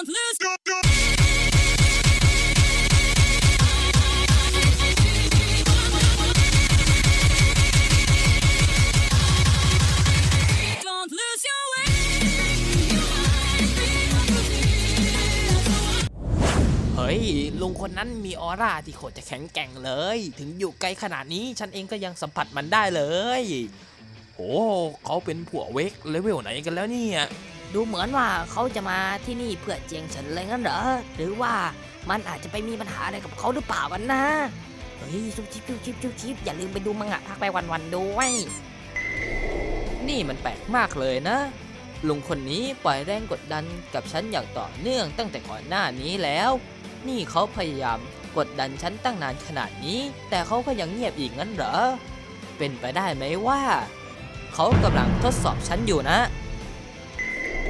Don't lose. Go, go. เฮ้ย ลุงคนนั้นมีออร่าที่โคตรจะแข็งแกร่งเลย ถึงอยู่ไกลขนาดนี้ฉันเองก็ยังสัมผัสมันได้เลย โอ้เขาเป็นผัวเวกเลเวลไหนกันแล้วเนี่ย ดูเหมือนว่าเขาจะมาที่นี่เพื่อเจียงเฉินเลยงั้นเหรอ หรือว่ามันอาจจะไปมีปัญหาอะไรกับเขาหรือเปล่ากันนะ เฮ้ยซุบชิบซุบชิบซุบชิบอย่าลืมไปดูมังงะพักไปวันๆด้วย นี่มันแปลกมากเลยนะ ลุงคนนี้ปล่อยแรงกดดันกับฉันอย่างต่อเนื่องตั้งแต่ก่อนหน้านี้แล้ว นี่เขาพยายามกดดันฉันตั้งนานขนาดนี้ แต่เขาก็ยังเงียบอีกงั้นเหรอ เป็นไปได้ไหมว่า เขากำลังทดสอบฉันอยู่นะ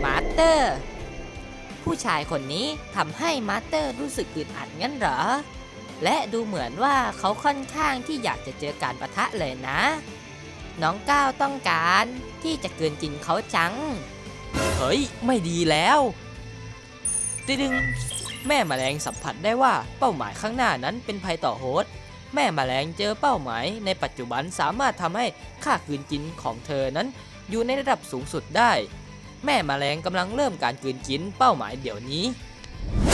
มาสเตอร์ ผู้ชายคนนี้ทำให้มาสเตอร์รู้สึกอึดอัดงั้นเหรอ และดูเหมือนว่าเขาค่อนข้างที่อยากจะเจอการประทะเลยนะ น้องก้าวต้องการที่จะเกินกินเขาจัง เฮ้ย ไม่ดีแล้วติดึง แม่แมลงสัมผัสได้ว่าเป้าหมายข้างหน้านั้นเป็นภัยต่อโฮสต์แม่แมลงเจอเป้าหมายในปัจจุบันสามารถทำให้ค่าคืนกินของเธอนั้นอยู่ในระดับสูงสุดได้ แม่แมลงกำลังเริ่มการคืนกินเป้าหมายเดี๋ยวนี้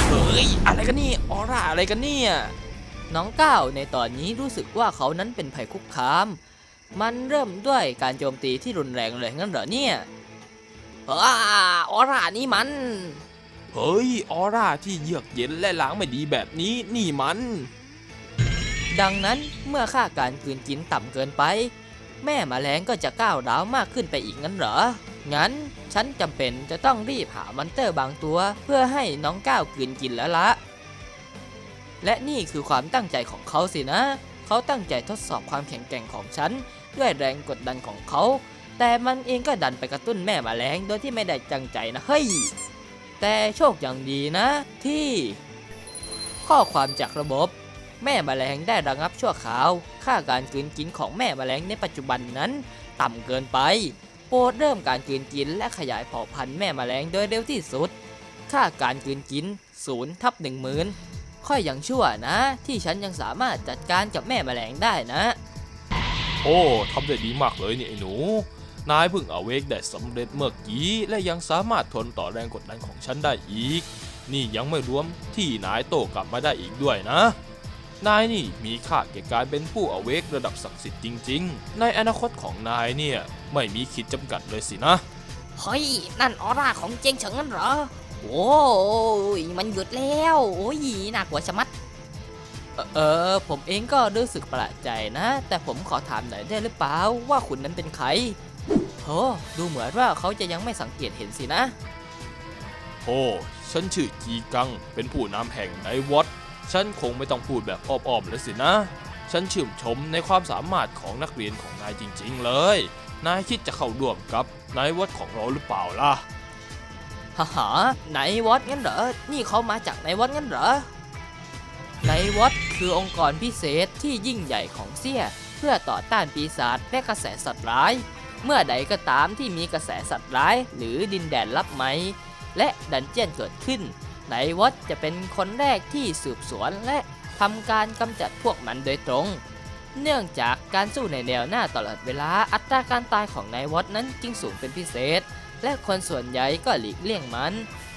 เฮ้ย อะไรกันนี่ออร่าอะไรกันเนี่ยน้องก้าวในตอนนี้รู้สึกว่าเขานั้นเป็นภัยคุกคาม มันเริ่มด้วยการโจมตีที่รุนแรงเลยงั้นเหรอเนี่ยอ้าออร่านี่มัน เฮ้ย ออร่าที่เยือกเย็นและล้างไม่ดีแบบนี้นี่มัน ดังนั้นเมื่อค่าการกลืนกินต่ำเกินไป แม่แมลงก็จะก้าวร้าวมากขึ้นไปอีกงั้นเหรอ งั้นฉันจำเป็นจะต้องรีบหามอนเตอร์บางตัว เพื่อให้น้องก้าวกลืนกินแล้วละ และนี่คือความตั้งใจของเขาสินะ เขาตั้งใจทดสอบความแข็งแกร่งของฉัน ด้วยแรงกดดันของเขา แต่มันเองก็ดันไปกระตุ้นแม่แมลงโดยที่ไม่ได้จังใจนะเฮ้ย แต่โชคอย่างดีนะ ที่ ข้อความจากระบบ แม่แมลงได้ระงับชั่วคราว ค่าการกลืนกินของแม่แมลงในปัจจุบันนั้น ต่ำเกินไป โปรดเริ่มการกลืนกินและขยายเผ่าพันธุ์แม่แมลงโดยเร็วที่สุด ค่าการกลืนกิน0ทับ1 0,000ค่อยยังชั่วนะ ที่ฉันยังสามารถจัดการกับแม่แมลงได้นะ โอ้ทำได้ดีมากเลยนี่ไอ้หนู นายเพิ่งเอาเวกได้สำเร็จเมื่อกี้และยังสามารถทนต่อแรงกดดันของฉันได้อีก นี่ยังไม่รวมที่นายโต้กลับมาได้อีกด้วยนะ นายนี่มีค่าแก่การเป็นผู้เอาเวกระดับศักดิ์สิทธิ์จริง ๆ ในอนาคตของนายเนี่ยไม่มีขีดจำกัดเลยสินะ เฮ้ย นั่นออร่าของเจียงเฉิงงั้นเหรอ โอ้ยมันหยุดแล้ว โอ้ยน่ากลัวชะมัดเอ่อเออ ผมเองก็รู้สึกประหลาดใจนะ แต่ผมขอถามหน่อยได้หรือเปล่าว่าคุณนั้นเป็นใครโอ้ดูเหมือนว่าเขาจะยังไม่สังเกตเห็นสินะโอ้ฉันชื่อจีกัง เป็นผู้นำแห่งไนวอต ฉันคงไม่ต้องพูดแบบอ้อมๆเลยสินะ ฉันชื่นชมในความสามารถของนักเรียนของนายจริง ๆ เลย นายคิดจะเข้าร่วมกับไนวอตของเราหรือเปล่าล่ะฮ่าฮะไหนวอตงั้นเหรอ นี่เขามาจากไหนวอตงั้นเหรอไหนวอตคือองค์กรพิเศษที่ยิ่งใหญ่ของเซี่ย เพื่อต่อต้านปีศาจและกระแสสัตว์ร้าย เมื่อใดก็ตามที่มีกระแสสัตว์ร้าย หรือดินแดนลับไหม และดันเจียนเกิดขึ้น ไหนวอตจะเป็นคนแรกที่สืบสวนและทำการกำจัดพวกมันโดยตรง เนื่องจากการสู้ในแนวหน้าตลอดเวลาอัตราการตายของนายวอตนั้นจึงสูงเป็นพิเศษ และคนส่วนใหญ่ก็หลีกเลี่ยงมัน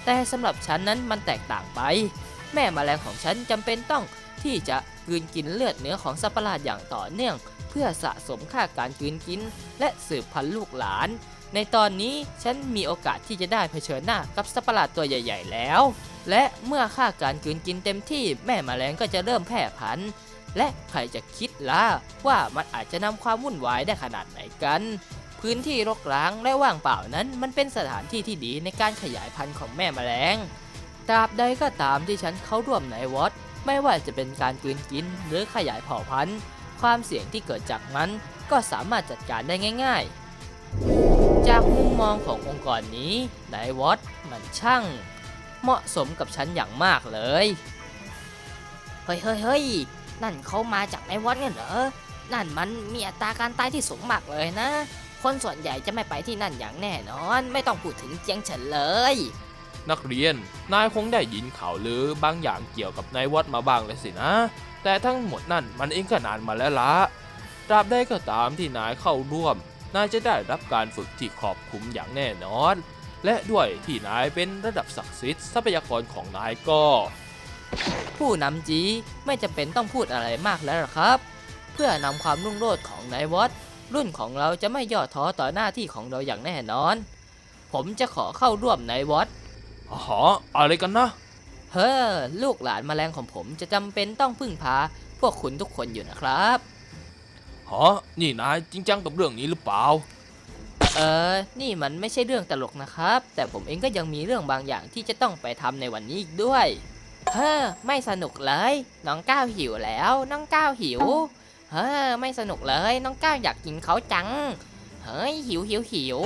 แต่สำหรับฉันนั้นมันแตกต่างไป แม่แมลงของฉันจำเป็นต้องที่จะกืนกินเลือดเนื้อของสัตว์ประหลาดอย่างต่อเนื่อง เพื่อสะสมค่าการกลืนกิน และสืบพันธุ์ลูกหลาน ในตอนนี้ฉันมีโอกาสที่จะได้เผชิญหน้ากับสัตว์ประหลาดตัวใหญ่ ๆ แล้ว และเมื่อค่าการกลืนกินเต็มที่แม่แมลงก็จะเริ่มแพร่พันธุ์และใครจะคิดล่ะว่ามันอาจจะนำความวุ่นวายได้ขนาดไหนกัน พื้นที่รกร้างและว่างเปล่านั้น มันเป็นสถานที่ที่ดีในการขยายพันธุ์ของแม่แมลงตราบใดก็ตามที่ฉันเข้าร่วมในวอตไม่ว่าจะเป็นการกลืนกินหรือขยายเผ่าพันธุ์ ความเสี่ยงที่เกิดจากมันก็สามารถจัดการได้ง่ายๆ จากมุมมองขององค์กรนี้ไนวอตมันช่าง เหมาะสมกับฉันอย่างมากเลย เฮ้ยเฮ้ยเฮ้ยนั่นเขามาจากในวัดงั้นเหรอ นั่นมันมีอัตราการตายที่สูงมากเลยนะ คนส่วนใหญ่จะไม่ไปที่นั่นอย่างแน่นอน ไม่ต้องพูดถึงเจียงเฉินเลย นักเรียน นายคงได้ยินข่าวลือบางอย่างเกี่ยวกับนายวัดมาบ้างเลยสินะ แต่ทั้งหมดนั่นมันเองก็นานมาแล้วละตราบใดก็ตามที่นายเข้าร่วม นายจะได้รับการฝึกที่ครอบคลุมอย่างแน่นอน และด้วยที่นายเป็นระดับศักดิ์สิทธิ์ทรัพยากรของนายก็ ผู้นำจีไม่จำเป็นต้องพูดอะไรมากแล้วหรอกครับ เพื่อนำความรุ่งโรจน์ของนายวอตรุ่นของเราจะไม่ย่อท้อต่อหน้าที่ของเราอย่างแน่นอน ผมจะขอเข้าร่วมนายวอตอ๋ออะไรกันนะ เฮ้อลูกหลานแมลงของผมจะจำเป็นต้องพึ่งพาพวกคุณทุกคนอยู่นะครับฮะนี่นายจริงจังกับเรื่องนี้หรือเปล่า เออ นี่มันไม่ใช่เรื่องตลกนะครับ แต่ผมเองก็ยังมีเรื่องบางอย่างที่จะต้องไปทำในวันนี้อีกด้วย เฮ้อไม่สนุกเลย น้องก้าวหิวแล้ว น้องก้าวหิว เฮ้อไม่สนุกเลย น้องก้าวอยากกินเขาจัง เฮ้ยหิวหิวหิว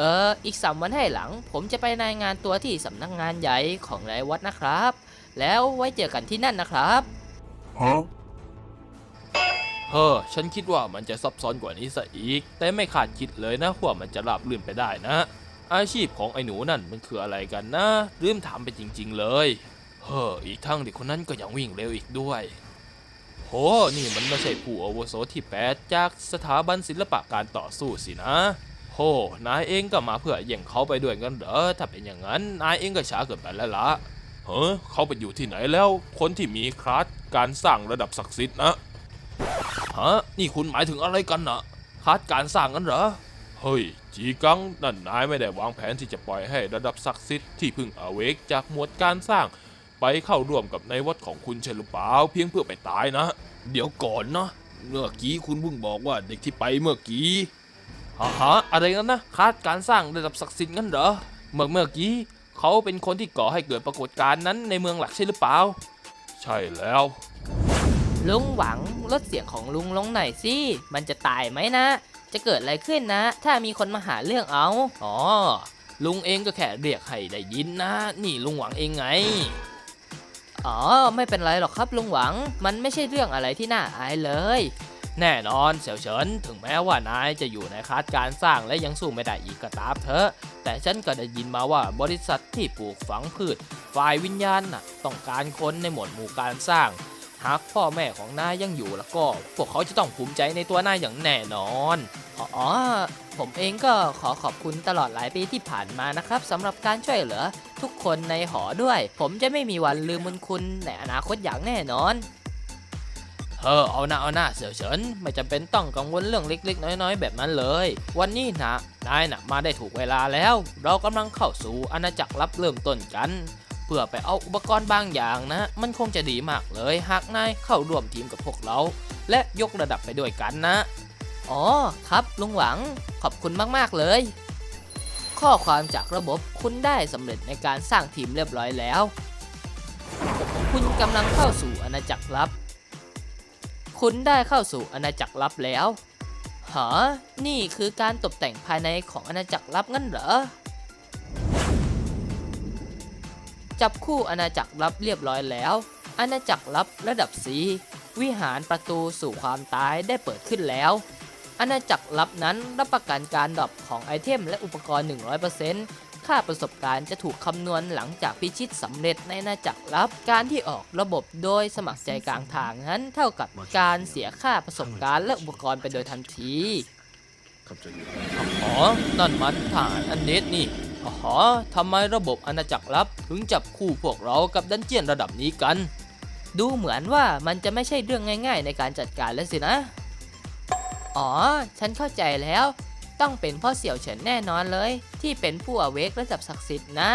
เอออีกสามวันให้หลัง ผมจะไปรายงานตัวที่สำนักงานใหญ่ของนายวัดนะครับ แล้วไว้เจอกันที่นั่นนะครับเฮ้อฉันคิดว่ามันจะซับซ้อนกว่านี้ซะอีก แต่ไม่คาดคิดเลยนะว่ามันจะราบรื่นไปได้นะ อาชีพของไอ้หนูนั่นมันคืออะไรกันนะลืมถามไปจริง ๆ เลย เฮ้ออีกทั้งเด็กคนนั้นก็ยังวิ่งเร็วอีกด้วยโหนี่มันไม่ใช่ผู้อาวุโสที่แปดจากสถาบันศิลปะการต่อสู้สินะโห นายเองก็มาเพื่อย่งเขาไปด้วยกันเหรอ ถ้าเป็นอย่างนั้น นายเองก็ช้าเกินไปแล้วละเฮ้อเขาไปอยู่ที่ไหนแล้ว คนที่มีคลาสการสร้างระดับศักดิ์สิทธิ์นะฮะนี่คุณหมายถึงอะไรกันนะคาดการสร้างกันเหรอ เฮ้ย จีกังนั่นนายไม่ได้วางแผนที่จะปล่อยให้ระดับศักดิ์สิทธิ์ที่เพึ่งอเวกจากหมวดการสร้าง ไปเข้าร่วมกับในวัดของคุณใช่หรือเปล่าเพียงเพื่อไปตายนะ เดี๋ยวก่อนนะเมื่อกี้คุณเพิ่งบอกว่าเด็กที่ไปเมื่อกี้ ฮะฮะอะไรกันนะคาดการสร้างระดับศักดิ์สิทธิ์งั้นเหรอเมื่อเมื่อกี้เขาเป็นคนที่ก่อให้เกิดปรากฏการณ์นั้นในเมืองหลักใช่หรือเปล่า ใช่แล้ว ลุงหวังลดเสียงของลุงลงหน่อยสิ มันจะตายไหมนะ จะเกิดอะไรขึ้นนะ ถ้ามีคนมาหาเรื่องเอา อ๋อ ลุงเองก็แค่เรียกให้ได้ยินนะ นี่ลุงหวังเองไง อ๋อ ไม่เป็นไรหรอกครับลุงหวัง มันไม่ใช่เรื่องอะไรที่น่าอายเลย แน่นอนเสี่ยวเฉินถึงแม้ว่านายจะอยู่ในคลาสการสร้างและยังสู้ไม่ได้อีกก็ตามเถอะ แต่ฉันก็ได้ยินมาว่าบริษัทที่ปลูกฝังพืช ฝ่ายวิญญาณน่ะต้องการคนในหมวดหมู่การสร้าง หากพ่อแม่ของนายยังอยู่แล้วก็ พวกเขาจะต้องภูมิใจในตัวนายอย่างแน่นอนอ๋อผมเองก็ขอขอบคุณตลอดหลายปีที่ผ่านมานะครับสำหรับการช่วยเหลือทุกคนในหอด้วย ผมจะไม่มีวันลืมบุญคุณในอนาคตอย่างแน่นอน เออเอาหน้าเอาหน้าเสี่ยวเฉินไม่จำเป็นต้องกังวลเรื่องเล็กๆ น้อยๆ แบบนั้นเลย วันนี้นะนายนะมาได้ถูกเวลาแล้ว เรากำลังเข้าสู่อาณาจักรลับเริ่มต้นกันเพื่อไปเอาอุปกรณ์บางอย่างนะ มันคงจะดีมากเลย หากนายเข้าร่วมทีมกับพวกเรา และยกระดับไปด้วยกันนะ อ๋อครับลุงหวังขอบคุณมากๆเลย ข้อความจากระบบคุณได้สำเร็จในการสร้างทีมเรียบร้อยแล้ว คุณกำลังเข้าสู่อาณาจักรลับ คุณได้เข้าสู่อาณาจักรลับแล้วหานี่คือการตกแต่งภายในของอาณาจักรลับงั้นเหรอ จับคู่อาณาจักรลับเรียบร้อยแล้ว อาณาจักรลับระดับสีวิหารประตูสู่ความตายได้เปิดขึ้นแล้ว อาณาจักรลับนั้นรับประกันการดรอปของไอเทมและอุปกรณ์ 100% ค่าประสบการณ์จะถูกคำนวณหลังจากพิชิตสำเร็จในอาณาจักรลับ การที่ออกระบบโดยสมัครใจกลางทางนั้นเท่ากับการเสียค่าประสบการณ์และอุปกรณ์ไปโดยทันทีอ๋อนั่นมันฐานอันเนตนี่อ๋อทำไมระบบอาณาจักรลับถึงจับคู่พวกเรากับดันเจียนระดับนี้กัน ดูเหมือนว่ามันจะไม่ใช่เรื่องง่าย ๆ ในการจัดการแล้วสินะ อ๋อ ฉันเข้าใจแล้ว ต้องเป็นพ่อเสี่ยวเฉินแน่นอนเลย ที่เป็นผู้อเวกระดับศักดิ์สิทธิ์นะ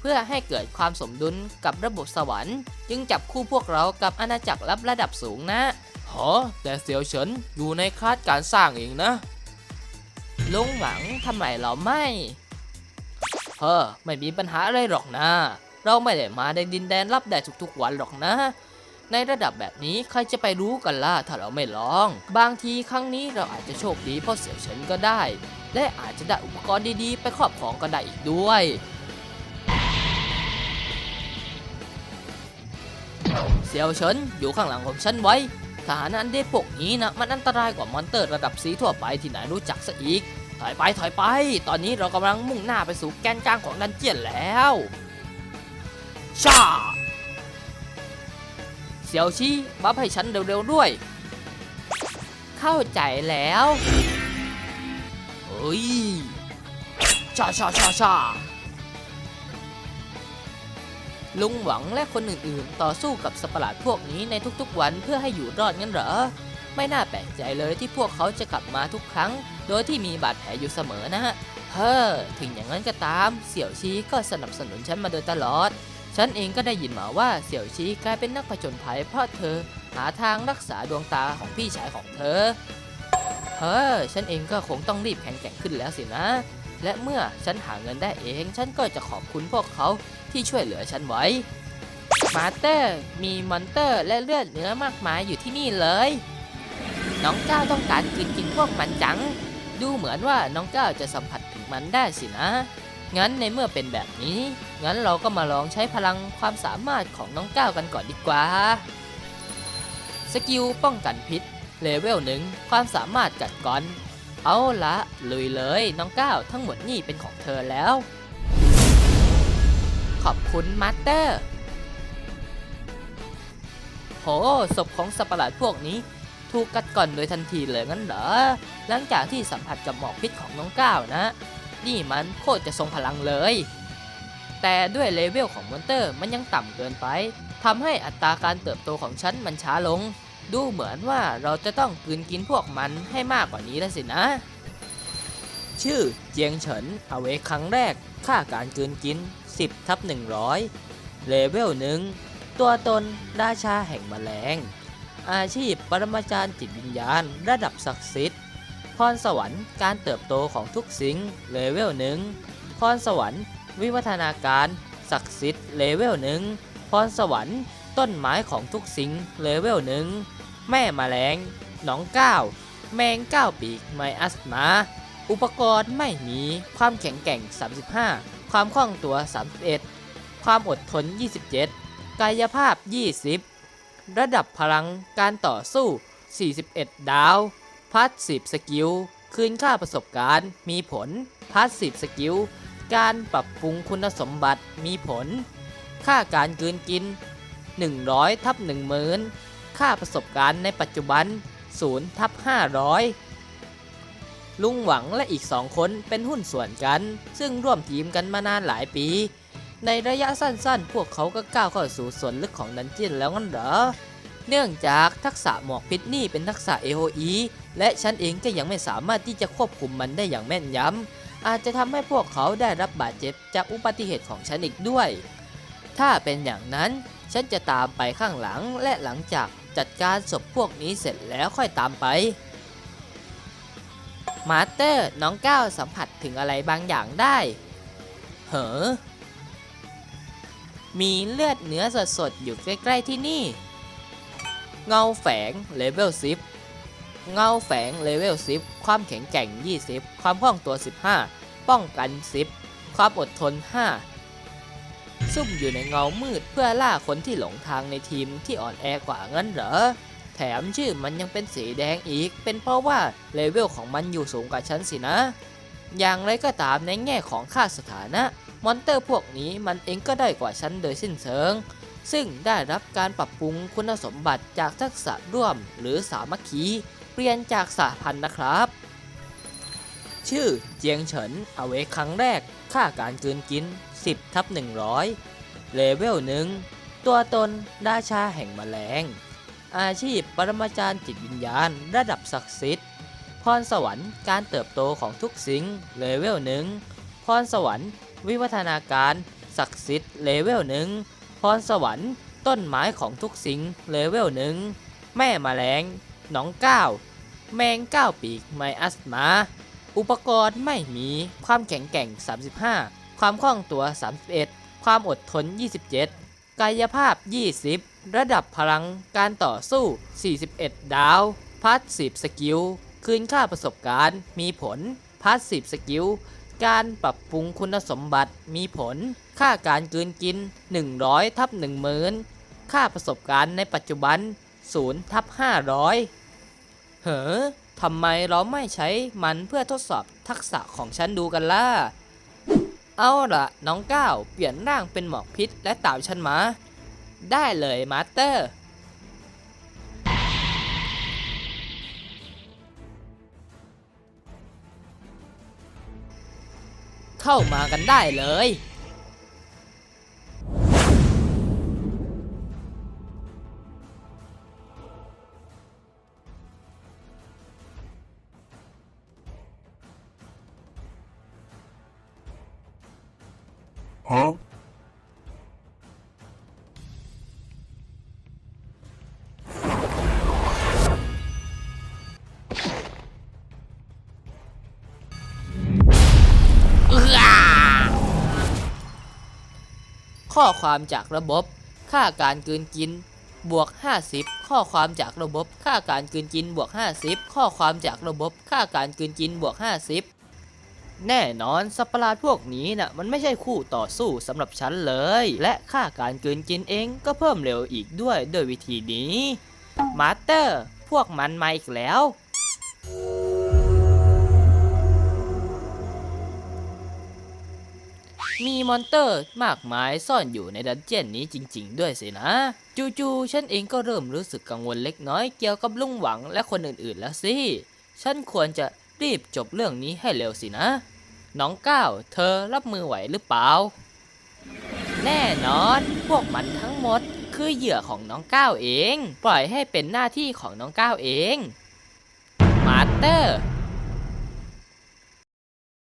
เพื่อให้เกิดความสมดุลกับระบบสวรรค์ จึงจับคู่พวกเรากับอาณาจักรลับระดับสูงนะหอแต่เสี่ยวเฉินอยู่ในคาสการสร้างเองนะลุงหวังทำไมเราไม่เฮ้อไม่มีปัญหาอะไรหรอกนะ เราไม่ได้มาในดินแดนรับได้ทุกๆวันหรอกนะ ในระดับแบบนี้ใครจะไปรู้กันล่ะถ้าเราไม่ลอง บางทีครั้งนี้เราอาจจะโชคดีเพราะเสี่ยวเฉินก็ได้ และอาจจะได้อุปกรณ์ดีๆ ไปครอบครองก็ได้อีกด้วยเสี่ยวเฉินอยู่ข้างหลังของฉันไว้ทหารอันเดพวกนี้นะมันอันตรายกว่ามอนเตอร์ระดับสีทั่วไปที่ไหนรู้จักซะอีก ถอยไปถอยไป ตอนนี้เรากำลังมุ่งหน้าไปสู่แกนกลางของดันเจียนแล้วชา เสี่ยวชี้บัฟให้ฉันเร็วๆด้วย เข้าใจแล้วเฮ้ยชาชาชาชาลุงหวังและคนอื่นๆ ต่อสู้กับสัตว์ปหลาดพวกนี้ในทุกๆวันเพื่อให้อยู่รอดงั้นเหรอ ไม่น่าแปลกใจเลยที่พวกเขาจะกลับมาทุกครั้ง โดยที่มีบาดแผลอยู่เสมอนะฮะ เฮ้อ ถึงอย่างนั้นก็ตาม เสี่ยวชีก็สนับสนุนฉันมาโดยตลอด ฉันเองก็ได้ยินมาว่าเสี่ยวชีกลายเป็นนักผจญภัยเพราะเธอหาทางรักษาดวงตาของพี่ชายของเธอ เฮ้อ ฉันเองก็คงต้องรีบแข็งแกร่งขึ้นแล้วสินะ และเมื่อฉันหาเงินได้เอง ฉันก็จะขอบคุณพวกเขาที่ช่วยเหลือฉันไว้ มาเตอร์ มีมอนเตอร์และเลือดเนื้อมากมายอยู่ที่นี่เลย น้องเจ้าต้องการกินกินพวกมันจัง ดูเหมือนว่าน้องเจ้าจะสัมผัสถึงมันได้สินะ งั้นในเมื่อเป็นแบบนี้ งั้นเราก็มาลองใช้พลังความสามารถของน้องก้าวกันก่อนดีกว่า สกิลป้องกันพิษ เลเวลหนึ่งความสามารถกัดกร่อน เอาละลุยเลยน้องก้าวทั้งหมดนี่เป็นของเธอแล้ว ขอบคุณมาสเตอร์ โหศพของสัตว์ประหลาดพวกนี้ ถูกกัดก่อนโดยทันทีเลยงั้นเหรอ หลังจากที่สัมผัสกับหมอกพิษของน้องก้าวนะ นี่มันโคตรจะทรงพลังเลย แต่ด้วยเลเวลของมอนเตอร์มันยังต่ำเกินไปทำให้อัตราการเติบโตของฉันมันช้าลง ดูเหมือนว่าเราจะต้องกืนกินพวกมันให้มากกว่านี้แล้วสินะ ชื่อเจียงเฉินเอาไว้ครั้งแรก ค่าการกืนกิน 10ทับ100 เลเวลหนึ่งตัวตนราชาแห่งแมลง อาชีพปรมาจารย์จิตวิญญาณ ระดับศักดิ์สิทธิ์ พรสวรรค์การเติบโตของทุกสิ่งเลเวลหนึ่งพรสวรรค์ วิวัฒนาการศักดิ์สิทธิ์เลเวลหนึ่งพรสวรรค์ต้นไม้ของทุกสิ่งเลเวลหนึ่งแม่มแมลงหนองก้าวแมงก้าวปีกไมอัสมา อุปกรณ์ไม่มีความแข็งแกร่ง 35 ความคล่องตัว 31 ความอดทน 27 กายภาพ 20 ระดับพลังการต่อสู้ 41 ดาว พัด10สกิลคืนค่าประสบการณ์ มีผลพัด10สกิลการปรับปรุงคุณสมบัติมีผล ค่าการกืนกิน 100ทับ10,000 ค่าประสบการณ์ในปัจจุบัน0ทับ500 ลุงหวังและอีกสองคนเป็นหุ้นส่วนกัน ซึ่งร่วมทีมกันมานานหลายปี ในระยะสั้นๆ พวกเขาก็ก้าวเข้าสู่ส่วนลึกของดันเจียนแล้วงั้นเหรอ เนื่องจากทักษะหมอกพิษนี่เป็นทักษะ AOE และฉันเองก็ยังไม่สามารถที่จะควบคุมมันได้อย่างแม่นยำอาจจะทำให้พวกเขาได้รับบาดเจ็บจากอุบัติเหตุของฉันอีกด้วย ถ้าเป็นอย่างนั้นฉันจะตามไปข้างหลังและหลังจากจัดการศพพวกนี้เสร็จแล้วค่อยตามไป มาสเตอร์ น้องก้าวสัมผัสถึงอะไรบางอย่างได้ เหอ มีเลือดเนื้อสดๆ อยู่ใกล้ ๆ ที่นี่ เงาแฝงเลเวล10 เงาแฝงเลเวล 10 ความแข็งแกร่ง 20 ความคล่องตัว 15 ป้องกัน 10 ความอดทน 5 ซุ่มอยู่ในเงามืดเพื่อล่าคนที่หลงทางในทีมที่อ่อนแอกว่างั้นเหรอ แถมชื่อมันยังเป็นสีแดงอีก เป็นเพราะว่าเลเวลของมันอยู่สูงกว่าฉันสินะ อย่างไรก็ตามในแง่ของค่าสถานะ มอนเตอร์พวกนี้มันเองก็ได้กว่าฉันโดยสิ้นเชิงซึ่งได้รับการปรับปรุงคุณสมบัติจากทักษะร่วมหรือสามัคคี เปลี่ยนจากสหพันธ์นะครับ ชื่อเจียงเฉินเอาไว้ครั้งแรก ค่าการกืนกิน 10ทับ100 เลเวลหนึ่ง ตัวตนราชาแห่งแมลง อาชีพปรมาจารย์จิตวิญญาณระดับศักดิ์สิทธิ์ พรสวรรค์การเติบโตของทุกสิ่ง เลเวลหนึ่ง พรสวรรค์วิวัฒนาการศักดิ์สิทธิ์เลเวลหนึ่ง พรสวรรค์ต้นไม้ของทุกสิ่งเลเวลหนึ่ง แม่แมลงหนองก้าว แมงก้าวปีกไมอัสมา อุปกรณ์ไม่มี ความแข็งแกร่ง 35 ความคล่องตัว 31 ความอดทน 27 กายภาพ 20 ระดับพลังการต่อสู้ 41 ดาวพัด10สกิล คืนค่าประสบการณ์ มีผลพัด10สกิล การปรับปรุงคุณสมบัติ มีผล ค่าการกืนกิน 100ทับ10,000 ค่าประสบการณ์ในปัจจุบัน0ทับ500 เหอทำไมเราไม่ใช้มันเพื่อทดสอบทักษะของฉันดูกันล่ะ เอาล่ะ น้องก้าวเปลี่ยนร่างเป็นหมอกพิษและตามฉันมา ได้เลยมาสเตอร์ เข้ามากันได้เลย ข้อความจากระบบ ค่าการกลืนกิน บวก 50 ข้อความจากระบบ ค่าการกลืนกินบวก 50 ข้อความจากระบบ ค่าการกลืนกินบวก 50 แน่นอนสัตว์ประหลาดพวกนี้น่ะมันไม่ใช่คู่ต่อสู้สำหรับฉันเลย และค่าการกลืนกินเองก็เพิ่มเร็วอีกด้วยโดวยวิธีนี้มาสเตอร์ พวกมันมาอีกแล้ว มีมอนเตอร์มากมายซ่อนอยู่ในดันเจียนนี้จริง ๆ ด้วยสินะ จู่ๆฉันเองก็เริ่มรู้สึกกังวลเล็กน้อยเกี่ยวกับลุงหวังและคนอื่นๆแล้วสิ ฉันควรจะรีบจบเรื่องนี้ให้เร็วสินะ น้องก้าวเธอรับมือไหวหรือเปล่า แน่นอน พวกมันทั้งหมดคือเหยื่อของน้องก้าวเอง ปล่อยให้เป็นหน้าที่ของน้องก้าวเอง มาสเตอร์